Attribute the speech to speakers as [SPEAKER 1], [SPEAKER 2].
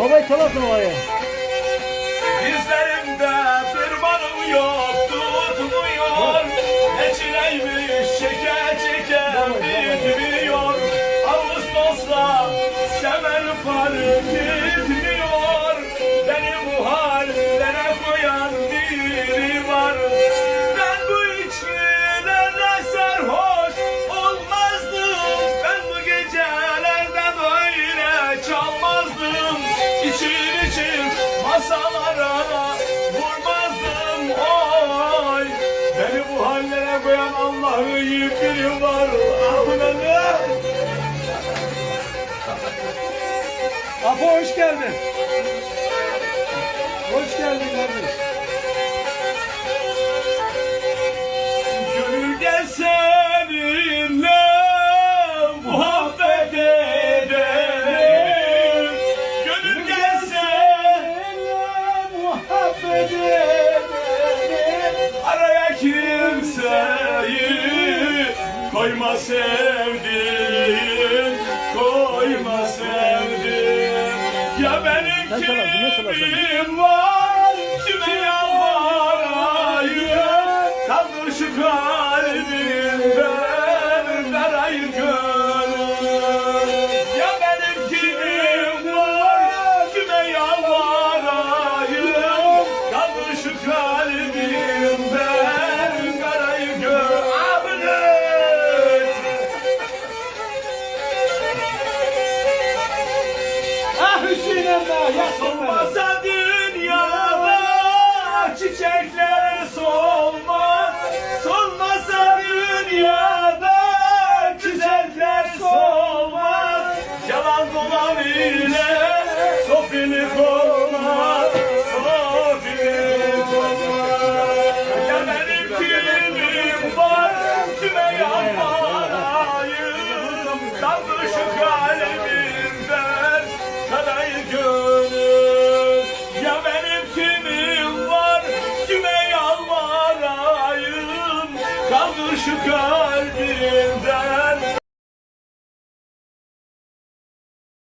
[SPEAKER 1] Babayı çalasın olayı.
[SPEAKER 2] Dizlerimde tırmanım yok tutmuyor Ne çileymiş çeke çeke bitmiyor Ağustos'ta sever fark koyan Allah'ı yiyip biri var Ahmet
[SPEAKER 1] Apo hoş geldin. Hoş geldin kardeş.
[SPEAKER 2] Gönül gel seninle kimseyi koyma sevdiğim Koyma sevdiğim Ya benim kimim var Kime
[SPEAKER 1] Yaksın beni.
[SPEAKER 2] Solmasa dünyada çiçekler solmaz. Solmasa dünyada çiçekler solmaz. Yalan dolan ile sofilik olmaz Sofilik olmaz Ya benim kimim var kime yalvarayım Daldı şu şu kalbimden